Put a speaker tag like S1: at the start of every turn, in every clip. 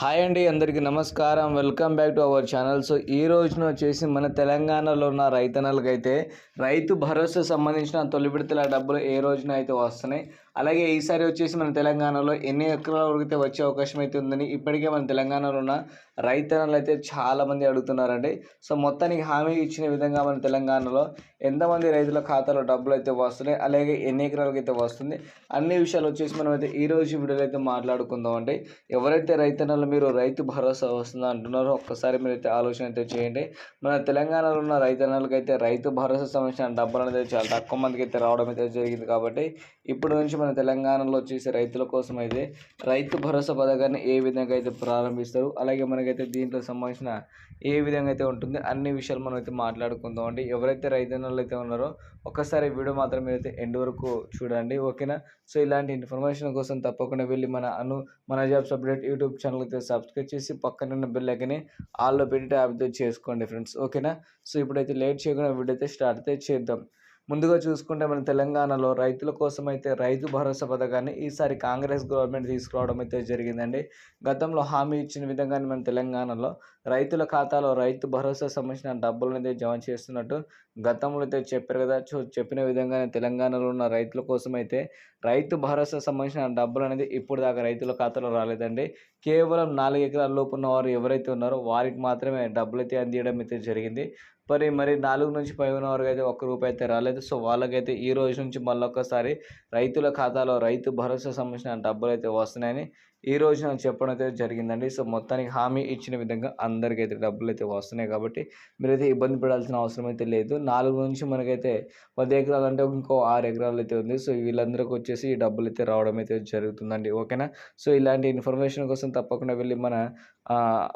S1: Hi అండి అందరికీ నమస్కారం. Welcome back to our channel. So ఈ రోజున వచ్చేసి మన తెలంగాణలో ఉన్న రైతన్నలకైతే రైతు భరోసా సంబంధించిన తొలి విడతల డబ్బులు ఏ రోజున అయితే వస్తున్నాయి అలాగే ఈసారి వచ్చేసి మన తెలంగాణలో ఎన్ని ఎకరాల వరకు అయితే వచ్చే అవకాశం అయితే ఉందని ఇప్పటికే మన తెలంగాణలో ఉన్న రైతన్నలు అయితే చాలామంది అడుగుతున్నారండి. సో మొత్తానికి హామీ ఇచ్చిన విధంగా మన తెలంగాణలో ఎంతమంది రైతుల ఖాతాలో డబ్బులు అయితే వస్తున్నాయి అలాగే ఎన్ని ఎకరాలకు అయితే వస్తుంది అన్ని విషయాలు వచ్చేసి మనం అయితే ఈ రోజు వీడియోలో అయితే మాట్లాడుకుందాం అండి ఎవరైతే రైతన్నలు మీరు రైతు భరోసా వస్తుందా అంటున్నారో ఒక్కసారి మీరు అయితే ఆలోచన అయితే చేయండి. మన తెలంగాణలో ఉన్న రైతన్నలకైతే అయితే రైతు భరోసా సంబంధించిన డబ్బులు అనేది చాలా తక్కువ మందికి అయితే రావడం అయితే జరిగింది కాబట్టి ఇప్పుడు నుంచి మన తెలంగాణలో వచ్చేసి రైతుల కోసం అయితే రైతు భరోసా పథకాన్ని ఏ విధంగా అయితే ప్రారంభిస్తారు అలాగే మనకైతే దీంట్లో సంబంధించిన ఏ విధంగా అయితే ఉంటుంది అన్ని విషయాలు మనం అయితే మాట్లాడుకుందాం అండి. ఎవరైతే రైతన్నలు అయితే ఉన్నారో ఒక్కసారి వీడియో మాత్రం మీరైతే ఎండ్ వరకు చూడండి ఓకేనా? సో ఇలాంటి ఇన్ఫర్మేషన్ కోసం తప్పకుండా వెళ్ళి మన అను మన జాబ్స్ అప్డేట్ యూట్యూబ్ ఛానల్ అయితే సబ్స్క్రైబ్ చేసి పక్కన ఉన్న బెల్ ఐకని ఆల్లో పెట్టి ట్యాబ్ అయితే చేసుకోండి ఫ్రెండ్స్ ఓకేనా? సో ఇప్పుడైతే లేట్ చేయకుండా వీడియో అయితే స్టార్ట్ అయితే చేద్దాం. ముందుగా చూసుకుంటే మన తెలంగాణలో రైతుల కోసం అయితే రైతు భరోసా పథకాన్ని ఈసారి కాంగ్రెస్ గవర్నమెంట్ తీసుకురావడం అయితే జరిగిందండి. గతంలో హామీ ఇచ్చిన విధంగానే మన తెలంగాణలో రైతుల ఖాతాలో రైతు భరోసా సంబంధించిన డబ్బులను అయితే జమ చేస్తున్నట్టు గతంలో అయితే చెప్పారు కదా. చూ చెప్పిన విధంగానే తెలంగాణలో ఉన్న రైతుల కోసం అయితే రైతు భరోసా సంబంధించిన డబ్బులు అనేది ఇప్పుడు దాకా రైతుల ఖాతాలో రాలేదండి. కేవలం నాలుగు ఎకరాల లోపు ఉన్న వారు ఎవరైతే ఉన్నారో వారికి మాత్రమే డబ్బులు అయితే అందియడం అయితే జరిగింది. మరి మరి నాలుగు నుంచి పై ఉన్న వరకు అయితే ఒక్క రూపాయి అయితే రాలేదు. సో వాళ్ళకైతే ఈ రోజు నుంచి మళ్ళొక్కసారి రైతుల ఖాతాలో రైతు భరోసా సంబంధించిన డబ్బులు అయితే వస్తున్నాయని ఈ రోజు నాకు చెప్పడం అయితే జరిగిందండి. సో మొత్తానికి హామీ ఇచ్చిన విధంగా అందరికీ అయితే డబ్బులు అయితే వస్తున్నాయి కాబట్టి మీరైతే ఇబ్బంది పడాల్సిన అవసరం అయితే లేదు. నాలుగు నుంచి మనకైతే పది ఎకరాలు అంటే ఇంకో ఆరు ఎకరాలు అయితే ఉంది. సో వీళ్ళందరికీ వచ్చేసి ఈ డబ్బులు అయితే రావడం అయితే జరుగుతుందండి. ఓకేనా? సో ఇలాంటి ఇన్ఫర్మేషన్ కోసం తప్పకుండా వెళ్ళి మన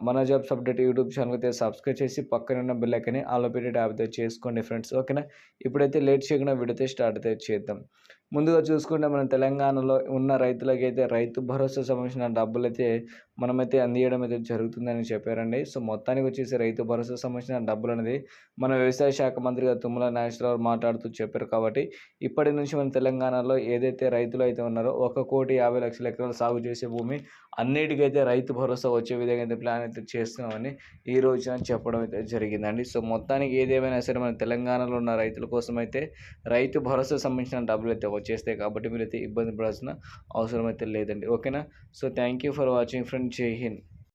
S1: మన జాబ్స్ అప్డేట్ యూట్యూబ్ ఛానల్ అయితే సబ్స్క్రైబ్ చేసి పక్కన ఉన్న బెల్ ఐకని ఆలో అయితే చేసుకోండి ఫ్రెండ్స్. ఓకేనా? ఇప్పుడైతే లేట్ చేయకుండా వీడియో స్టార్ట్ అయితే చేద్దాం. ముందుగా చూసుకుంటే మన తెలంగాణలో ఉన్న రైతులకైతే రైతు భరోసా సంబంధించిన డబ్బులు అయితే మనమైతే అందియడం అయితే జరుగుతుందని చెప్పారండి. సో మొత్తానికి వచ్చేసి రైతు భరోసా సంబంధించిన డబ్బులు అనేది మన వ్యవసాయ శాఖ మంత్రిగా తుమ్మల నాగేశ్వరరావు మాట్లాడుతూ చెప్పారు కాబట్టి ఇప్పటి నుంచి మన తెలంగాణలో ఏదైతే రైతులు అయితే ఉన్నారో ఒక కోటి యాభై లక్షల ఎకరాలు సాగు చేసే భూమి అన్నిటికైతే రైతు భరోసా వచ్చే విధంగా అయితే ప్లాన్ అయితే చేస్తున్నామని ఈ రోజున చెప్పడం అయితే జరిగిందండి. సో మొత్తానికి ఏదేమైనా సరే మన తెలంగాణలో ఉన్న రైతుల కోసం అయితే రైతు భరోసా సంబంధించిన డబ్బులు అయితే వచ్చేస్తాయి కాబట్టి మీరైతే ఇబ్బంది పడాల్సిన అవసరం అయితే లేదండి. ఓకేనా? So thank you for watching friend జై హింద్